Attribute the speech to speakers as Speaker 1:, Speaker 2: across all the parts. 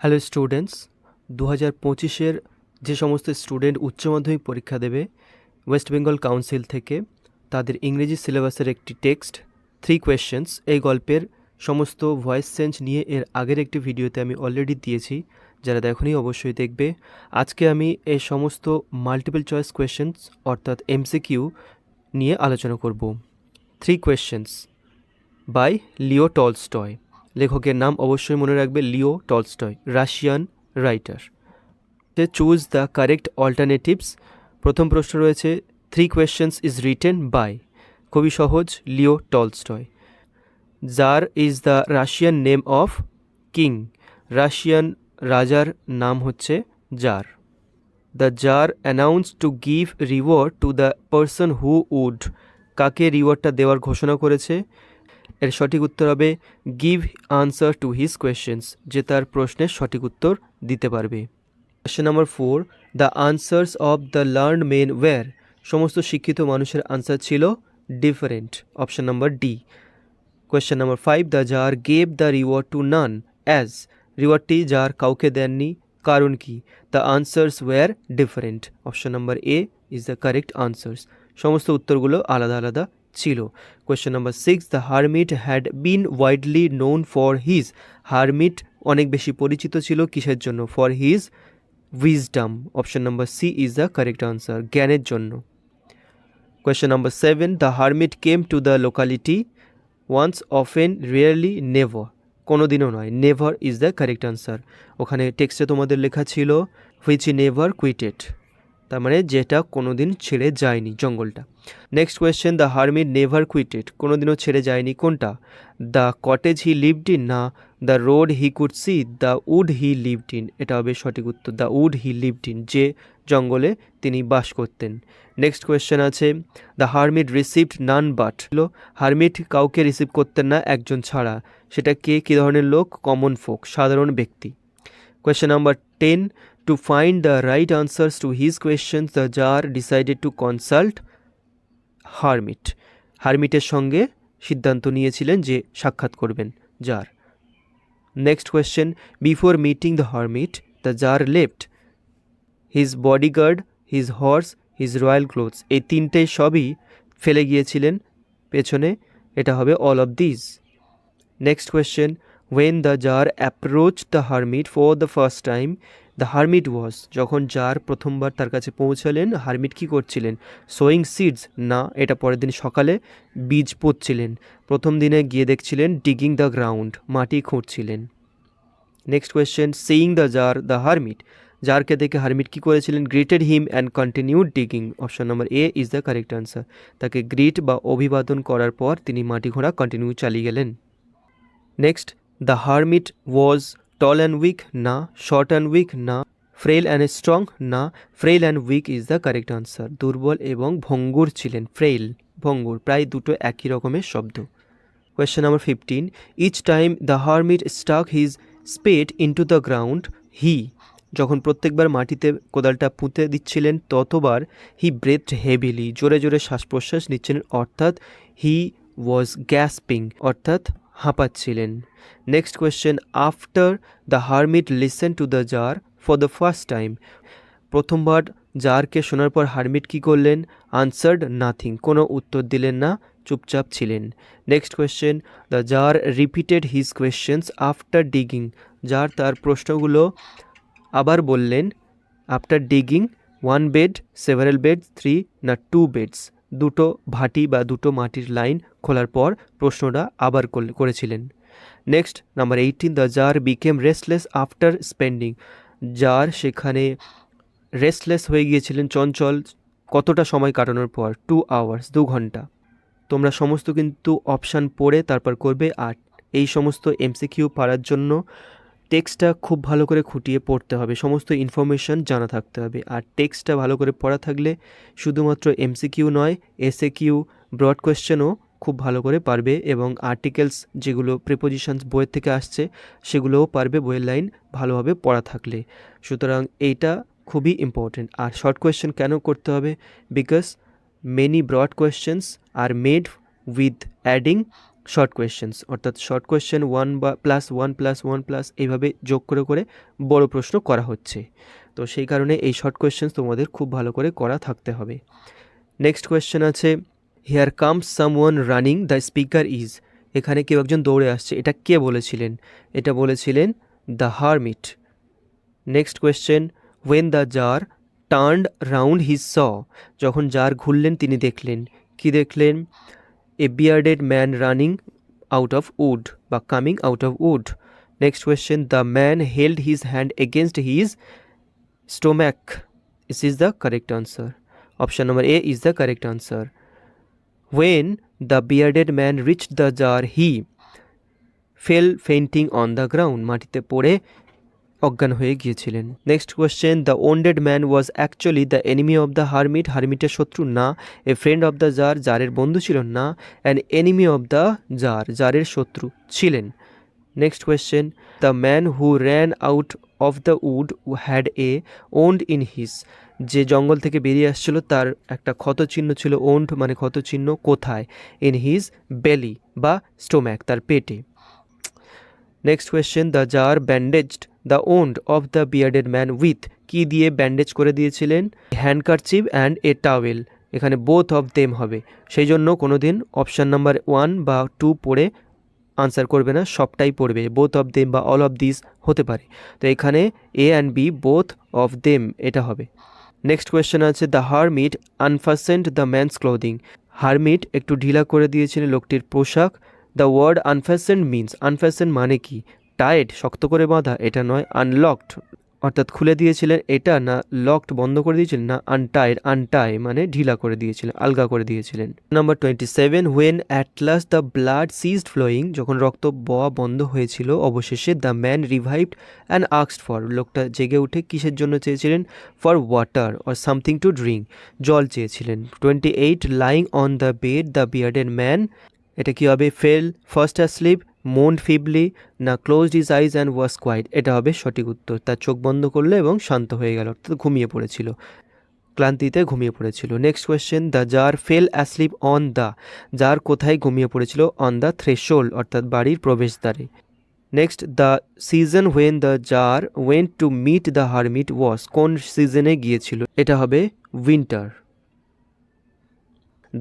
Speaker 1: Hello students দু হাজার পঁচিশের যে সমস্ত স্টুডেন্ট উচ্চ মাধ্যমিক পরীক্ষা দেবে ওয়েস্ট বেঙ্গল কাউন্সিল থেকে তাদের ইংরেজি সিলেবাসের একটি টেক্সট থ্রি কোয়েশ্চেন্স এই গল্পের সমস্ত ভয়েস চেঞ্জ নিয়ে এর আগের একটি ভিডিওতে আমি অলরেডি দিয়েছি, যারা দেখনি অবশ্যই দেখবে। আজকে আমি এই সমস্ত মাল্টিপল চয়েস কোয়েশ্চেন্স অর্থাৎ এমসিকিউ নিয়ে আলোচনা করব। Three questions by Leo Tolstoy লেখকের নাম অবশ্যই মনে রাখবে Leo Tolstoy, Russian writer. Choose the correct alternatives প্রথম প্রশ্ন রয়েছে three questions is written by খুবই সহজ, Leo Tolstoy. Tsar is the Russian name of king Russian রাজার নাম হচ্ছে tsar the tsar announce to give reward to the person who would কাকে রিওয়ার্ডটা দেওয়ার ঘোষণা করেছে? এর সঠিক উত্তর হবে give answer to his questions যে তার প্রশ্নের সঠিক উত্তর দিতে পারবে। Question number four the answers of the learn men were সমস্ত শিক্ষিত মানুষের আনসার ছিল different option number D question number five the tsar gave the reward to none as রিওয়ার্ডটি যার কাউকে দেননি, কারণ কি? The answers were different option number A is the correct answers সমস্ত উত্তরগুলো আলাদা আলাদা ছিল। Question number six the hermit had been widely known for his hermit অনেক বেশি পরিচিত ছিল কিসের জন্য? For his wisdom option number C is the correct answer জ্ঞানের জন্য। Question number seven the hermit came to the locality once often rarely never কোনো দিনও নয় never is the correct answer ওখানে টেক্সটে তোমাদের লেখা ছিল হুইচ নেভার কুইটেড তার মানে যেটা কোনো দিন ছেড়ে যায়নি জঙ্গলটা। Next question the hermit never quitted কোনো দিনও ছেড়ে যায়নি কোনটা? The cottage he lived in না the road he could see the wood he lived in এটা হবে সঠিক উত্তর the wood he lived in যে জঙ্গলে তিনি বাস করতেন। নেক্সট কোয়েশ্চেন আছে the hermit received none but hermit কাউকে রিসিভ করতেন না একজন ছাড়া। সেটা কে? কী ধরনের লোক? কমন ফোক সাধারণ ব্যক্তি। Question number ten to find the right answers to his questions the tsar decided to consult hermit হারমিটের সঙ্গে সিদ্ধান্ত নিয়েছিলেন যে সাক্ষাৎ করবেন tsar next question before meeting the hermit the tsar left his bodyguard his horse his royal clothes এই তিনটে সবই ফেলে গিয়েছিলেন পেছনে। এটা হবে all of this next question when the tsar approach the hermit for the first time the hermit was. যখন tsar প্রথমবার তার কাছে পৌঁছালেন, হারমিট কী করছিলেন? Sowing seeds? না, এটা পরের দিন সকালে বীজ পুঁতছিলেন প্রথম দিনে গিয়ে দেখছিলেন ডিগিং দ্য গ্রাউন্ড, মাটি খুঁড়ছিলেন। Next question, seeing the tsar, the hermit. জারকে দেখে হারমিট কী করেছিলেন? Greeted him and continued digging. Option number A is the correct answer. তাকে গ্রিট বা অভিবাদন করার পর তিনি মাটি ঘোড়া কন্টিনিউ চালিয়ে গেলেন। Next, the hermit was tall and weak না শর্ট অ্যান্ড উইক না ফ্রেল অ্যান্ড স্ট্রং না frail and weak is the correct answer দুর্বল এবং ভঙ্গুর ছিলেন। ফ্রেল ভঙ্গুর, প্রায় দুটো একই রকমের শব্দ। Question number fifteen each time the hermit stuck his spade into the ground he যখন প্রত্যেকবার মাটিতে কোদালটা পুঁতে দিচ্ছিলেন, ততবার হি ব্রেথ হেভিলি জোরে জোরে শ্বাস প্রশ্বাস নিচ্ছিলেন। অর্থাৎ হি ওয়াজ গ্যাসপিং অর্থাৎ হাঁপাচ্ছিলেন। Next question after the hermit listen to the tsar for the first time প্রথমবার জারকে শোনার পর হারমিট কী করলেন? আনসার্ড নাথিং কোনো উত্তর দিলেন না, চুপচাপ ছিলেন। Next question the tsar repeated his questions after digging যার তার প্রশ্নগুলো আবার বললেন after digging one bed several bed three না টু বেডস দুটো ভাটি বা দুটো মাটির লাইন খোলার পর প্রশ্নটা আবার করেছিলেন। Next, number eighteen, the tsar became restless after spending. Tsar সেখানে রেস্টলেস হয়ে গিয়েছিলেন চঞ্চল কতটা সময় কাটানোর পর? টু আওয়ার্স, দু ঘণ্টা। তোমরা সমস্ত কিন্তু অপশান পড়ে তারপর করবে আর এই সমস্ত এমসিকিউ পারার জন্য টেক্সটটা খুব ভালো করে খুঁটিয়ে পড়তে হবে, সমস্ত ইনফরমেশন জানা থাকতে হবে। আর টেক্সটটা ভালো করে পড়া থাকলে শুধুমাত্র এমসিকিউ নয় এসএ কিউ ব্রড কোয়েশ্চেনও খুব ভালো করে পারবে এবং আর্টিকেলস যেগুলো প্রিপোজিশনস বইয়ের থেকে আসছে, সেগুলোও পারবে বইয়ের লাইন ভালোভাবে পড়া থাকলে। সুতরাং এইটা খুবই ইম্পর্টেন্ট আর শর্ট কোয়েশ্চেন কেন করতে হবে? Because many broad questions are made with adding short questions অর্থাৎ শর্ট কোয়েশ্চেন ওয়ান বা plus one plus one plus এইভাবে যোগ করে করে বড় প্রশ্ন করা হচ্ছে। তো সেই কারণে এই শর্ট কোয়েশ্চেন্স তোমাদের খুব ভালো করে করা থাকতে হবে। নেক্সট কোয়েশ্চেন আছে here comes someone running the speaker is এখানে কেউ একজন দৌড়ে আসছে। এটা কে বলেছিলেন? এটা বলেছিলেন the hermit next question when the tsar turned round his saw যখন জার ঘুরলেন, তিনি দেখলেন। কি দেখলেন? A bearded man running out of wood বা coming out of wood next question the man held his hand against his stomach This is the correct answer. Option number A is the correct answer. When the bearded man reached the jar, he fell fainting on the ground. মাটিতে পড়ে অজ্ঞান হয়ে গিয়েছিলেন। Next question the wounded man was actually the enemy of the hermit হারমিটের শত্রু না a friend of the tsar জারের বন্ধু ছিল না an enemy of the tsar জারের শত্রু ছিলেন। Next question the man who ran out of the wood had a wound in his যে জঙ্গল থেকে বেরিয়ে আসছিল, তার একটা ক্ষত চিহ্ন ছিল ওন্ড মানে ক্ষত চিহ্ন কোথায়? ইন হিজ বেলি বা স্টোম্যাক তার পেটে। Next question the tsar bandaged the wound of the bearded man with কি দিয়ে ব্যান্ডেজ করে দিয়েছিলেন? হ্যান্ডকারচিভ অ্যান্ড এ টাওয়েল এখানে বোথ অফ দেম হবে। সেই জন্য কোনো দিন অপশান নাম্বার ওয়ান বা টু পড়ে আনসার করবে না, সবটাই পড়বে। বোথ অফ দেম বা অল অফ দিস হতে পারে। তো এখানে A and B both of them এটা হবে। নেক্সট কোয়েশ্চেন আছে the hermit unfastened the man's clothing hermit একটু ঢিলা করে দিয়েছিলেন লোকটির পোশাক। The word unfastened means unfastened মানে কি? টাইট শক্ত করে বাঁধা, এটা নয় আনলকড অর্থাৎ খুলে দিয়েছিলেন, এটা না লকড বন্ধ করে দিয়েছিলেন, না আনটাইড আনটাই মানে ঢিলা করে দিয়েছিলেন, আলগা করে দিয়েছিলেন। Number twenty seven when at last the blood ceased flowing যখন রক্ত বওয়া বন্ধ হয়েছিল, অবশেষে দ্য ম্যান রিভাইভড অ্যান্ড আক্সড ফর লোকটা জেগে উঠে কিসের জন্য চেয়েছিলেন? For water or something to drink জল চেয়েছিলেন। Twenty eight lying on the bed the bearded man এটা কি হবে? Fell first sleep moaned feebly না closed his eyes and was quiet এটা হবে সঠিক উত্তর। তার চোখ বন্ধ করল এবং শান্ত হয়ে গেল, অর্থাৎ ঘুমিয়ে পড়েছিল। ক্লান্তিতে ঘুমিয়ে পড়েছিল। Next question the tsar fell asleep on the tsar কোথায় ঘুমিয়ে পড়েছিল? অন দ্য থ্রেশোল্ড অর্থাৎ বাড়ির প্রবেশদ্বারে। Next the season when the tsar went to meet the hermit was কোন সিজনে গিয়েছিল? এটা হবে winter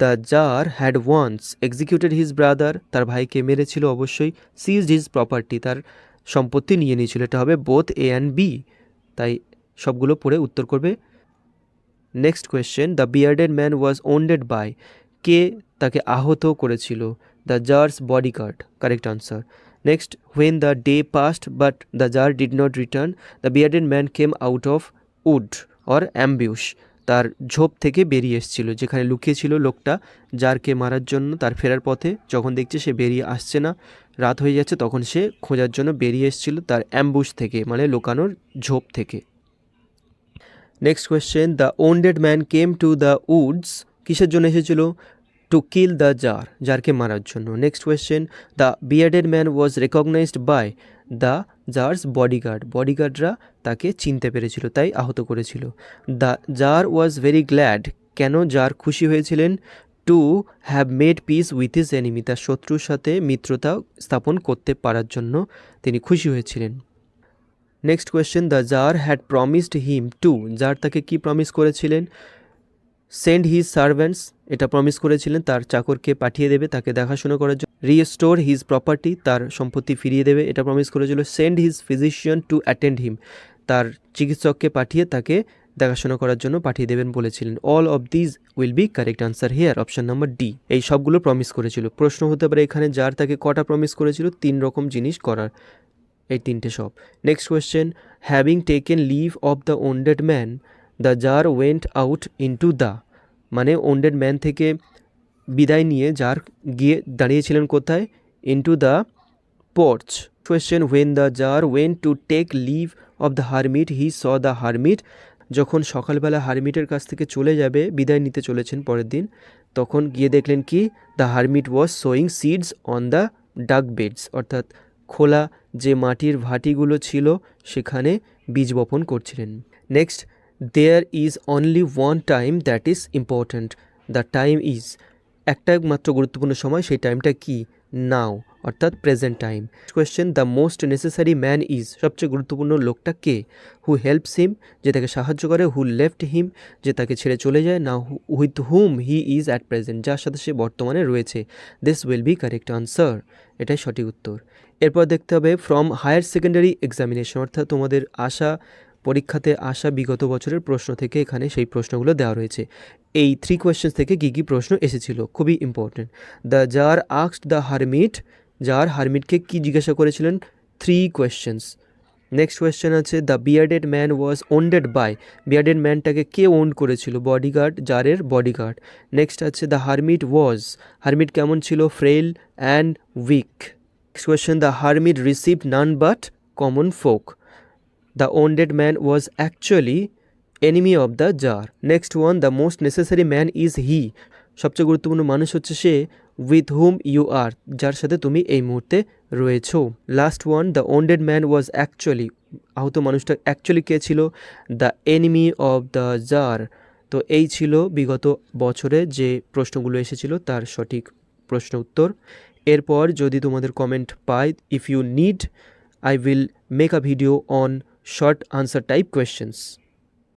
Speaker 1: the tsar had once executed his brother তার ভাইকে মেরেছিল অবশ্যই সিজড হিজ প্রপার্টি তার সম্পত্তি নিয়ে নিয়েছিল। এটা হবে বোথ এ অ্যান্ড বি তাই সবগুলো পড়ে উত্তর করবে। Next question the bearded man was wounded by কে? তাকে আহত করেছিল। The tsar's bodyguard correct answer next when the day passed but the tsar did not return the bearded man came out of wood or ambush তার ঝোপ থেকে বেরিয়ে এসেছিল, যেখানে লুকিয়েছিল লোকটা জারকে মারার জন্য তার ফেরার পথে। যখন দেখছে সে বেরিয়ে আসছে না, রাত হয়ে যাচ্ছে, তখন সে খোঁজার জন্য বেরিয়ে এসেছিল তার অ্যাম্বুশ থেকে মানে লোকানোর ঝোপ থেকে। Next question the wounded man came to the woods কিসের জন্য এসেছিল? টু কিল দ্য জার জারকে মারার জন্য। Next question the bearded man was recognised by the tsar's bodyguard. বডিগার্ডরা তাকে চিনতে পেরেছিল, তাই আহত করেছিল। The tsar was very glad. কেন জার খুশি হয়েছিলেন? To have made peace with his enemy, তার শত্রুর সাথে মিত্রতা স্থাপন করতে পারার জন্য তিনি খুশি হয়েছিলেন। Next question, the tsar had promised him. To, tsar তাকে কি প্রমিস করেছিলেন? সেন্ড হিজ সার্ভেন্টস, এটা প্রমিস করেছিলেন, তার চাকরকে পাঠিয়ে দেবে তাকে দেখাশোনা করার জন্য। রিস্টোর হিজ প্রপার্টি, তার সম্পত্তি ফিরিয়ে দেবে, এটা প্রমিস করেছিল। Send his physician to attend him, তার চিকিৎসককে পাঠিয়ে তাকে দেখাশোনা করার জন্য পাঠিয়ে দেবেন বলেছিলেন। All of these will be correct answer here, option number D. এই সবগুলো প্রমিস করেছিল। প্রশ্ন হতে পারে এখানে যার তাকে কটা প্রমিস করেছিল, তিন রকম জিনিস করার, এই তিনটে সব। Next question having taken leave of the wounded man the tsar went out into the মানে ওন্ডেড ম্যান থেকে বিদায় নিয়ে যার গিয়ে দাঁড়িয়েছিলেন কোথায়? Into the porch question when the tsar went to take leave of the hermit he saw the hermit যখন সকালবেলা হারমিটের কাছ থেকে চলে যাবে, বিদায় নিতে চলেছেন পরের দিন, তখন গিয়ে দেখলেন কি? The hermit was sowing seeds on the dug beds অর্থাৎ খোলা যে মাটির ভাটিগুলো ছিল, সেখানে বীজ বপন করছিলেন। Next there is only one time that is important the time is একটা মাত্র গুরুত্বপূর্ণ সময়, সেই টাইমটা কি? নাও অর্থাৎ present time question the most necessary man is সবচেয়ে গুরুত্বপূর্ণ লোকটা কে? হু হেল্পস হিম যে তাকে সাহায্য করে হু লেফট হিম যে তাকে ছেড়ে চলে যায় না with whom he is at present যার সাথে সে বর্তমানে রয়েছে? This will be correct answer এটাই সঠিক উত্তর। এরপর দেখতে হবে ফ্রম হায়ার সেকেন্ডারি এক্সামিনেশন অর্থাৎ তোমাদের আশা পরীক্ষাতে আসা বিগত বছরের প্রশ্ন থেকে এখানে সেই প্রশ্নগুলো দেওয়া রয়েছে। এই থ্রি কোয়েশ্চেন্স থেকে কী কী প্রশ্ন এসেছিল? খুবই ইম্পর্টেন্ট দ্য জার আক্সড দ্য হারমিট জার হারমিটকে কী জিজ্ঞাসা করেছিলেন? থ্রি কোয়েশ্চেন্স নেক্সট কোয়েশ্চেন আছে the bearded man was wounded by bearded ম্যানটাকে কে ওন করেছিল? বডিগার্ড জারের বডিগার্ড নেক্সট আছে দ্য হারমিট ওয়াজ হারমিট কেমন ছিল? Frail and weak next question the hermit received none but common folk the wounded man was actually enemy of the tsar next one the most necessary man is he সবচেয়ে গুরুত্বপূর্ণ মানুষ হচ্ছে সে with hmm you আর যার সাথে তুমি এই মুহূর্তে রয়েছো। Last one the wounded man was actually আহত মানুষটা অ্যাকচুয়ালি কে ছিল? The enemy of the tsar তো এই ছিল বিগত বছরে যে প্রশ্নগুলো এসেছিল, তার সঠিক প্রশ্ন উত্তর। এরপর যদি তোমাদের comment pi if you need I will make a video on short answer type questions